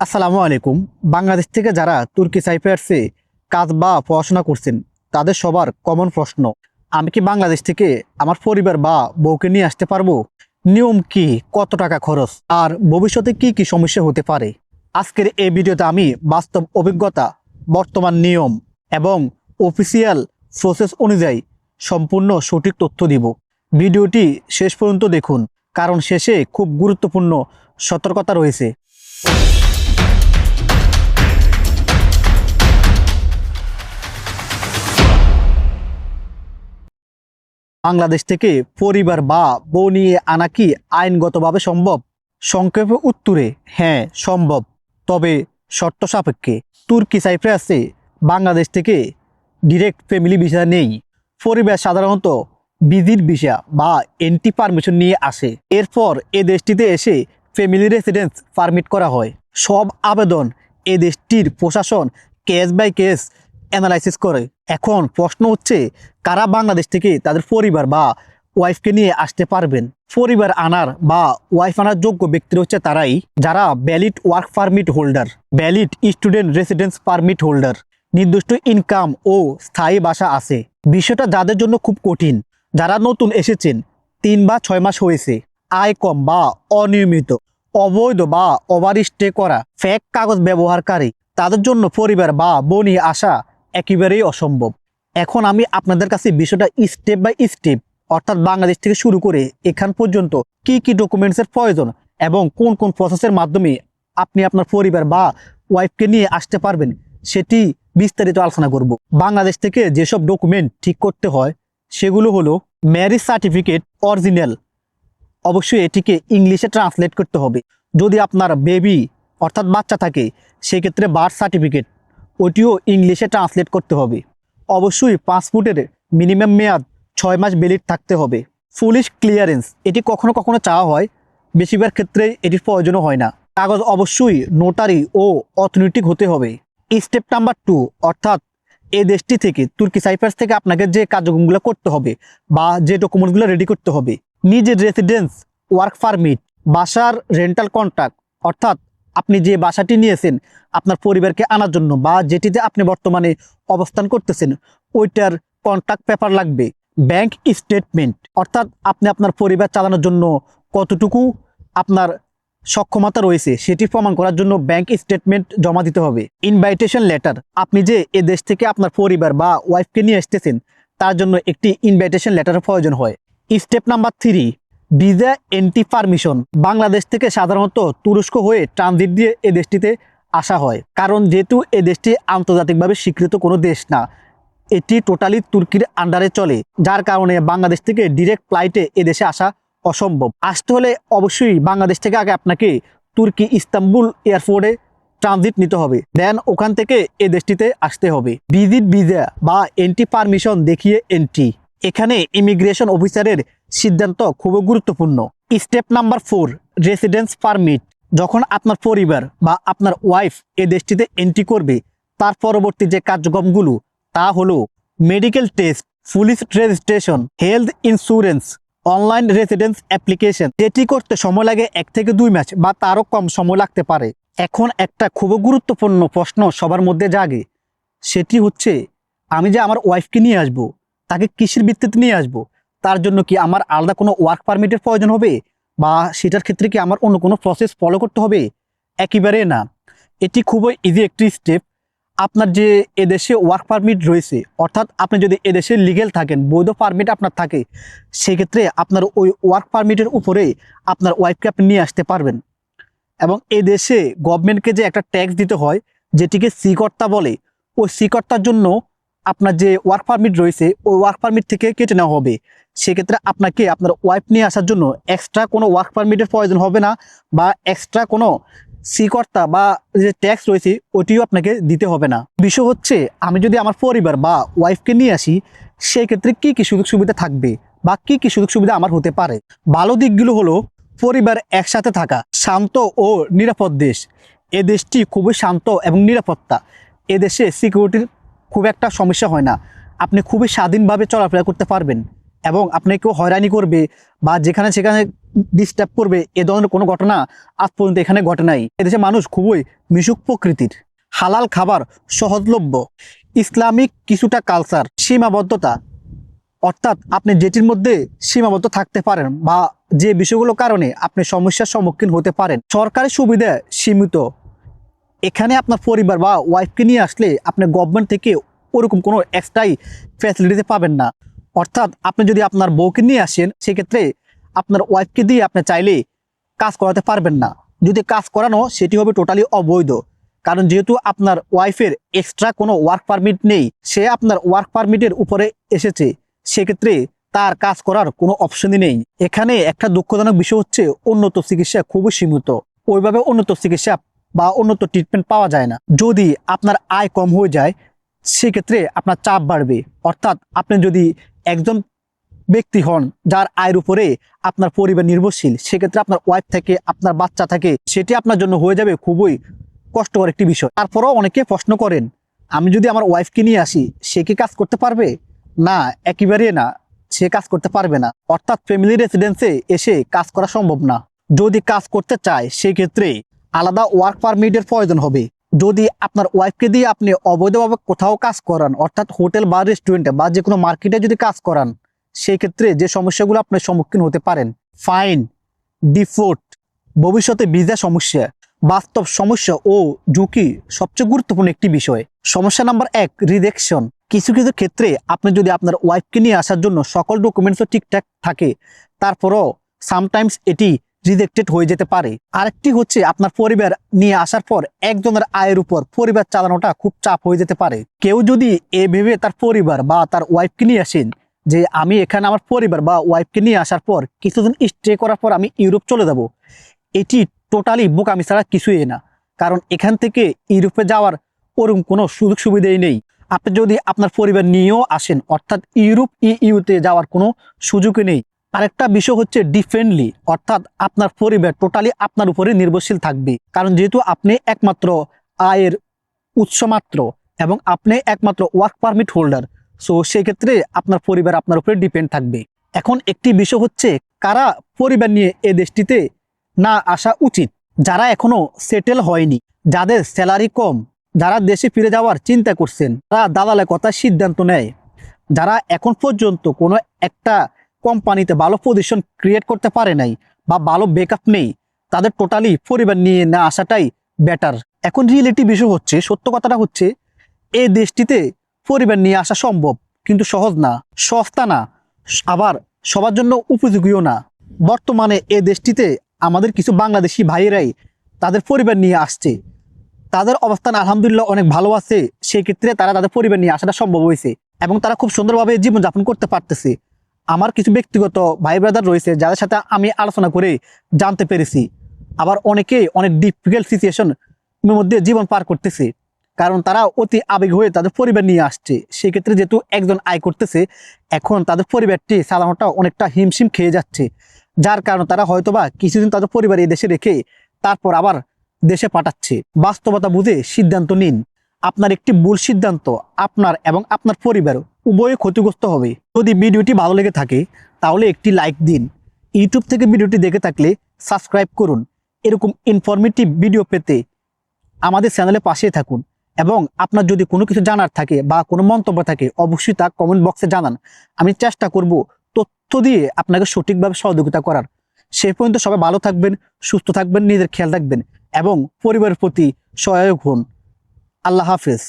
আসসালামু আলাইকুম। বাংলাদেশ থেকে যারা তুর্কি সাইপ্রাসে কাজ বা পড়াশোনা করছেন, তাদের সবার কমন প্রশ্ন, আমি কি বাংলাদেশ থেকে আমার পরিবার বা বউকে নিয়ে আসতে পারব? নিয়ম কি? কত টাকা খরচ? আর ভবিষ্যতে কি কি সমস্যা হতে পারে? আজকের এই ভিডিওতে আমি বাস্তব অভিজ্ঞতা, বর্তমান নিয়ম এবং অফিসিয়াল প্রসেস অনুযায়ী সম্পূর্ণ সঠিক তথ্য দিব। ভিডিওটি শেষ পর্যন্ত দেখুন, কারণ শেষে খুব গুরুত্বপূর্ণ সতর্কতা রয়েছে। বাংলাদেশ থেকে পরিবার বা বউ নিয়ে আনা কি আইনগতভাবে সম্ভব? সংক্ষেপে উত্তরে হ্যাঁ সম্ভব। তবে শর্ত সাপেক্ষে, তুর্কি, সাইপ্রাসে বাংলাদেশ থেকে ডিরেক্ট ফ্যামিলি ভিসা নেই। পরিবার সাধারণত ভিজিট ভিসা বা এন্টি পারমিশন নিয়ে আসে। এরপর এ দেশটিতে এসে ফ্যামিলি রেসিডেন্স পারমিট করা হয়। সব আবেদন এ দেশটির প্রশাসন কেস বাই কেস অ্যানালাইসিস করে। এখন প্রশ্ন হচ্ছে, কারা বাংলাদেশ থেকে তাদের পরিবার বা ওয়াইফকে নিয়ে আসতে পারবেন? পরিবার আনার বা ওয়াইফ আনার যোগ্য ব্যক্তিরা হচ্ছে তারাই, যারা valid work permit holder valid student residence permit holder নির্দিষ্ট ইনকাম ও স্থায়ী বাসা আছে। বিষয়টা যাদের জন্য খুব কঠিন, যারা নতুন এসেছেন, তিন বা ছয় মাস হয়েছে, আয় কম বা অনিয়মিত, অবৈধ বা ওভার স্টে করা ফ্যাক কাগজ ব্যবহারকারী, তাদের জন্য পরিবার বা বনি আসা একেবারেই অসম্ভব। এখন আমি আপনাদের কাছে বিষয়টা স্টেপ বাই স্টেপ অর্থাৎ বাংলাদেশ থেকে শুরু করে এখান পর্যন্ত কি কি ডকুমেন্টসের প্রয়োজন এবং কোন কোন প্রসেসের মাধ্যমে আপনি আপনার পরিবার বা ওয়াইফকে নিয়ে আসতে পারবেন, সেটি বিস্তারিত আলোচনা করব। বাংলাদেশ থেকে যেসব ডকুমেন্ট ঠিক করতে হয়, সেগুলো হলো ম্যারেজ সার্টিফিকেট অরিজিনাল অবশ্যই এটিকে ইংলিশে ট্রান্সলেট করতে হবে। যদি আপনার বেবি অর্থাৎ বাচ্চা থাকে, সেক্ষেত্রে বার্থ সার্টিফিকেট ওটিও ইংলিশে ট্রান্সলেট করতে হবে। অবশ্যই পাসপোর্টের মিনিমাম মেয়াদ ছয় মাস ভ্যালিড থাকতে হবে। পুলিশ ক্লিয়ারেন্স এটি কখনো কখনো চাওয়া হয়, বেশিরভাগ ক্ষেত্রে এটির প্রয়োজনও হয় না। কাগজ অবশ্যই নোটারি ও অর্থনৈতিক হতে হবে। স্টেপ নাম্বার টু অর্থাৎ এই দেশটি থেকে তুর্কি সাইপ্রাস থেকে আপনাকে যে কার্যক্রমগুলো করতে হবে বা যে ডকুমেন্টগুলো রেডি করতে হবে। নিজের রেসিডেন্স ওয়ার্ক পারমিট বাসার রেন্টাল কন্ট্রাক্ট অর্থাৎ আপনি যে বাসাটি নিয়েছেন, আপনার পরিবারকে আনার জন্য বা যেটিতে আপনি বর্তমানে অবস্থান করতেছেন, ওইটার কন্ট্রাক্ট পেপার লাগবে। ব্যাংক স্টেটমেন্ট অর্থাৎ আপনি আপনার পরিবার চালানোর জন্য কতটুকু আপনার সক্ষমতা রয়েছে, সেটি প্রমাণ করার জন্য ব্যাংক স্টেটমেন্ট জমা দিতে হবে। ইনভাইটেশন লেটার আপনি যে এ দেশ থেকে আপনার পরিবার বা ওয়াইফকে নিয়ে আসতেছেন, তার জন্য একটি ইনভাইটেশন লেটারের প্রয়োজন হয়। Step number three visa entry permission Bangladesh থেকে সাধারণত তুরস্ক হয়ে ট্রানজিট দিয়ে এ দেশটিতে আসা হয়। কারণ যেহেতু এ দেশটি আন্তর্জাতিকভাবে স্বীকৃত কোনো দেশ না, এটি টোটালি তুর্কির আন্ডারে চলে, যার কারণে বাংলাদেশ থেকে ডিরেক্ট ফ্লাইটে এ দেশে আসা অসম্ভব। আসতে হলে অবশ্যই বাংলাদেশ থেকে আগে আপনাকে তুর্কি ইস্তাম্বুল এয়ারপোর্টে ট্রানজিট নিতে হবে। দেন ওখান থেকে এ দেশটিতে আসতে হবে। ভিজিট ভিসা বা এন্ট্রি পারমিশন দেখিয়ে এন্ট্রি এখানে ইমিগ্রেশন অফিসারের সিদ্ধান্ত খুবই গুরুত্বপূর্ণ। Step number four residence permit যখন আপনার পরিবার বা আপনার ওয়াইফ এ দেশটিতে এন্ট্রি করবে, তার পরবর্তী যে কার্যক্রমগুলো, তা হলো medical test police registration health insurance online residence application যেটি করতে সময় লাগে এক থেকে দুই ম্যাচ বা তারও কম সময় লাগতে পারে। এখন একটা খুব গুরুত্বপূর্ণ প্রশ্ন সবার মধ্যে জাগে, সেটি হচ্ছে, আমি যে আমার ওয়াইফকে নিয়ে আসব তাকে কৃষির ভিত্তিতে নিয়ে আসব। তার জন্য কি আমার আলাদা কোনো ওয়ার্ক পারমিটের প্রয়োজন হবে? বা সেটার ক্ষেত্রে কি আমার অন্য কোনো প্রসেস ফলো করতে হবে? একেবারে না। এটি খুবই ইজি একটি স্টেপ আপনার যে এদেশে ওয়ার্ক পারমিট রয়েছে, অর্থাৎ আপনি যদি এদেশে লিগেল থাকেন, বৈধ পারমিট আপনার থাকে, সেক্ষেত্রে আপনার ওই ওয়ার্ক পারমিটের উপরে আপনার ওয়াইফকে আপনি নিয়ে আসতে পারবেন। এবং এদেশে গভর্নমেন্টকে যে একটা ট্যাক্স দিতে হয়, যেটিকে সিকর্তা বলে, ওই সিকর্তার জন্য আপনার যে ওয়ার্ক পারমিট রয়েছে, ওই ওয়ার্ক পারমিট থেকে কেটে নেওয়া হবে। সেক্ষেত্রে আপনাকে আপনার ওয়াইফ নিয়ে আসার জন্য এক্সট্রা কোনো ওয়ার্ক পারমিটের প্রয়োজন হবে না বা এক্সট্রা কোনো সিকর্তা বা যে ট্যাক্স রয়েছে, ওটিও আপনাকে দিতে হবে না। বিষয় হচ্ছে, আমি যদি আমার পরিবার বা ওয়াইফকে নিয়ে আসি সেই ক্ষেত্রে কী কি সুযোগ সুবিধা থাকবে বা কী কী সুযোগ সুবিধা আমার হতে পারে? ভালো দিকগুলো হলো, পরিবার একসাথে থাকা, শান্ত ও নিরাপদ দেশ। এ দেশটি খুবই শান্ত এবং নিরাপত্তা। এদেশে সিকিউরিটির খুব একটা সমস্যা হয় না। আপনি খুবই স্বাধীনভাবে চলাফেরা করতে পারবেন এবং আপনাকেও হয়রানি করবে বা যেখানে সেখানে ডিস্টার্ব করবে, এ ধরনের কোনো ঘটনা আজ পর্যন্ত এখানে ঘটে নাই। এদেশে মানুষ খুবই মিশুক প্রকৃতির। হালাল খাবার, সহজলভ্য, ইসলামিক কিছুটা কালচার সীমাবদ্ধতা। অর্থাৎ আপনি যেটির মধ্যে সীমাবদ্ধ থাকতে পারেন বা যে বিষয়গুলোর কারণে আপনি সমস্যার সম্মুখীন হতে পারেন। সরকারি সুবিধা সীমিত এখানে আপনার পরিবার বা ওয়াইফকে নিয়ে আসলে আপনি গভর্নমেন্ট থেকে ওরকম কোনো এক্সট্রাই ফ্যাসিলিটিতে পাবেন না। অর্থাৎ আপনি যদি আপনার বউকে নিয়ে আসেন, সেক্ষেত্রে আপনার ওয়াইফকে দিয়ে আপনি চাইলে কাজ করাতে পারবেন না। যদি কাজ করানো, সেটি হবে টোটালি অবৈধ। কারণ যেহেতু আপনার ওয়াইফের এক্সট্রা কোনো ওয়ার্ক পারমিট নেই, সে আপনার ওয়ার্ক পারমিটের উপরে এসেছে, সেক্ষেত্রে তার কাজ করার কোনো অপশনই নেই। এখানে একটা দুঃখজনক বিষয় হচ্ছে, উন্নত চিকিৎসা খুবই সীমিত। ওইভাবে উন্নত চিকিৎসা বা উন্নত ট্রিটমেন্ট পাওয়া যায় না। যদি আপনার আয় কম হয়ে যায়, সেক্ষেত্রে আপনার চাপ বাড়বে। অর্থাৎ আপনি যদি একজন ব্যক্তি হন, যার আয়ের উপরে আপনার পরিবার নির্ভরশীল, সেক্ষেত্রে আপনার ওয়াইফ থেকে, আপনার বাচ্চা থাকে, সেটি আপনার জন্য হয়ে যাবে খুবই কষ্টকর একটি বিষয়। তারপরেও অনেকে প্রশ্ন করেন, আমি যদি আমার ওয়াইফকে নিয়ে আসি, সে কি কাজ করতে পারবে? না, একেবারে না, সে কাজ করতে পারবে না। অর্থাৎ ফ্যামিলি রেসিডেন্সে এসে কাজ করা সম্ভব না। যদি কাজ করতে চায়, সেক্ষেত্রে আলাদা ওয়ার্ক পারমিটের প্রয়োজন হবে। যদি আপনার ওয়াইফকে দিয়ে আপনি অবৈধভাবে কোথাও কাজ করান, অর্থাৎ হোটেল বা রেস্টুরেন্টে বা যে কোনো মার্কেটে যদি কাজ করান সেই ক্ষেত্রে যে সমস্যাগুলো আপনার সম্মুখীন হতে পারেন ফাইন ডিফোর্ট ভবিষ্যতে ভিসা সমস্যা, বাস্তব সমস্যা ও ঝুঁকি সবচেয়ে গুরুত্বপূর্ণ একটি বিষয়। সমস্যা নাম্বার এক রিজেকশন কিছু কিছু ক্ষেত্রে আপনি যদি আপনার ওয়াইফকে নিয়ে আসার জন্য সকল ডকুমেন্টসও ঠিকঠাক থাকে, তারপরও সামটাইমস এটি রিজেক্টেড হয়ে যেতে পারে। আরেকটি হচ্ছে আপনার পরিবার নিয়ে আসার পর একজনের আয়ের উপর পরিবার চালানোটা খুব চাপ হয়ে যেতে পারে। কেউ যদি এ ভেবে তার পরিবার বা তার ওয়াইফকে নিয়ে আসেন যে আমি এখানে আমার পরিবার বা ওয়াইফকে নিয়ে আসার পর কিছুদিন স্টে করার পর আমি ইউরোপ চলে যাব, এটি টোটালি বোকামি ছাড়া কিছুই না। কারণ এখান থেকে ইউরোপে যাওয়ার ওরকম কোনো সুযোগ সুবিধাই নেই। আপনি যদি আপনার পরিবার নিয়েও আসেন, অর্থাৎ ইউরোপ ইউতে যাওয়ার কোনো সুযোগই নেই। আরেকটা বিষয় হচ্ছে ডিফেন্ডলি অর্থাৎ আপনার পরিবার টোটালি আপনার উপরে নির্ভরশীল থাকবে। কারণ যেহেতু আপনি একমাত্র আয়ের উৎস মাত্র এবং আপনি একমাত্র ওয়ার্ক পারমিট হোল্ডার সো সেক্ষেত্রে আপনার পরিবার আপনার উপরে ডিপেন্ড থাকবে। এখন একটি বিষয় হচ্ছে কারা পরিবার নিয়ে এ দেশটিতে না আসা উচিত, যারা এখনও সেটেল হয়নি, যাদের স্যালারি কম, যারা দেশে ফিরে যাওয়ার চিন্তা করছেন, তারা দালালের কথা সিদ্ধান্ত নেয়। যারা এখন পর্যন্ত কোনো একটা কোম্পানিতে ভালো পজিশন ক্রিয়েট করতে পারে নাই বা ভালো ব্যাকআপ নেই, তাদের টোটালি পরিবার নিয়ে না আসাটাই বেটার এখন রিয়েলিটি বিষয় হচ্ছে, সত্য কথাটা হচ্ছে, এই দেশটিতে পরিবার নিয়ে আসা সম্ভব, কিন্তু সহজ না, সস্তা না, আবার সবার জন্য উপযোগীও না। বর্তমানে এ দেশটিতে আমাদের কিছু বাংলাদেশি ভাইয়েরাই তাদের পরিবার নিয়ে আসছে। তাদের অবস্থান আলহামদুলিল্লাহ অনেক ভালো আছে সেই ক্ষেত্রে তারা তাদের পরিবার নিয়ে আসাটা সম্ভব হয়েছে এবং তারা খুব সুন্দরভাবে জীবনযাপন করতে পারতেছে। আমার কিছু ব্যক্তিগত ভাই ব্রাদার রয়েছে, যাদের সাথে আমি আলোচনা করে জানতে পেরেছি। আবার অনেকেই অনেক ডিফিকাল্ট সিচুয়েশন মধ্যে জীবন পার করতেছে। কারণ তারা অতি আবেগ হয়ে তাদের পরিবার নিয়ে আসছে। সেই ক্ষেত্রে যেহেতু একজন আয় করতেছে, এখন তাদের পরিবারটি চালানোটা অনেকটা হিমশিম খেয়ে যাচ্ছে। যার কারণে তারা হয়তোবা কিছুদিন তাদের পরিবার এই দেশে রেখে তারপর আবার দেশে পাঠাচ্ছে। বাস্তবতা বুঝে সিদ্ধান্ত নিন। আপনার একটি ভুল সিদ্ধান্ত আপনার এবং আপনার পরিবার উভয়ে ক্ষতিগ্রস্ত হবে। যদি ভিডিওটি ভালো লেগে থাকে, তাহলে একটি লাইক দিন। ইউটিউব থেকে ভিডিওটি দেখে থাকলে সাবস্ক্রাইব করুন। এরকম ইনফরমেটিভ ভিডিও পেতে আমাদের চ্যানেলে পাশে থাকুন। এবং আপনার যদি কোনো কিছু জানার থাকে বা কোনো মন্তব্য থাকে, অবশ্যই তা কমেন্ট বক্সে জানান। আমি চেষ্টা করব তথ্য দিয়ে আপনাকে সঠিকভাবে সহযোগিতা করার। সে পর্যন্ত সবাই ভালো থাকবেন, সুস্থ থাকবেন, নিজের খেয়াল রাখবেন এবং পরিবারের প্রতি সহায়ক হন। আল্লাহ হাফেজ